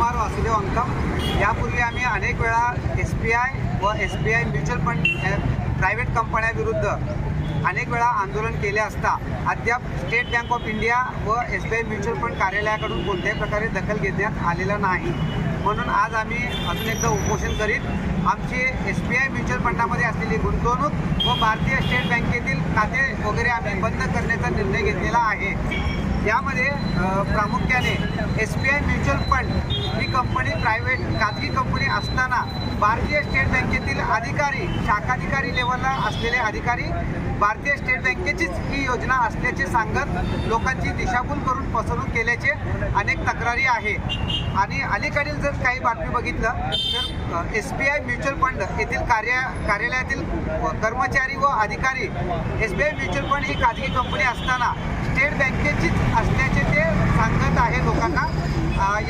कुमार वासुदेव अंकम. यापूर्वी आम्ही अनेक वेळा एस बी आय व S B I mutual fund private कंपन्याविरुद्ध अनेक वेळा आंदोलन केले असता अद्याप स्टेट बँक ऑफ इंडिया व S B I mutual fund कार्यालयाकडून कोणत्याही प्रकारे दखल घेण्यात आलेलं नाही. म्हणून आज आम्ही अजून एकदा उपोषण करीत आमची एस बी आय म्युच्युअल फंडामध्ये असलेली गुंतवणूक व भारतीय स्टेट बँकेतील खाते वगैरे आम्ही बंद करण्याचा निर्णय घेतलेला आहे. यामध्ये प्रामुख्याने S B I mutual fund he company private खाजगी कंपनी असताना भारतीय स्टेट बँकेतील अधिकारी शाखाधिकारी लेवलला असलेले अधिकारी भारतीय स्टेट बँकेचीच ही योजना असल्याचे सांगत लोकांची दिशाभूल करून फसवणूक केल्याचे अनेक तक्रारी आहे. आणि अलीकडील जर काही बातमी बघितलं तर S B I mutual fund येथील कार्य कार्यालयातील कर्मचारी व अधिकारी S B I mutual fund ही खाजगी कंपनी असताना स्टेट बँकेत असल्याचे ते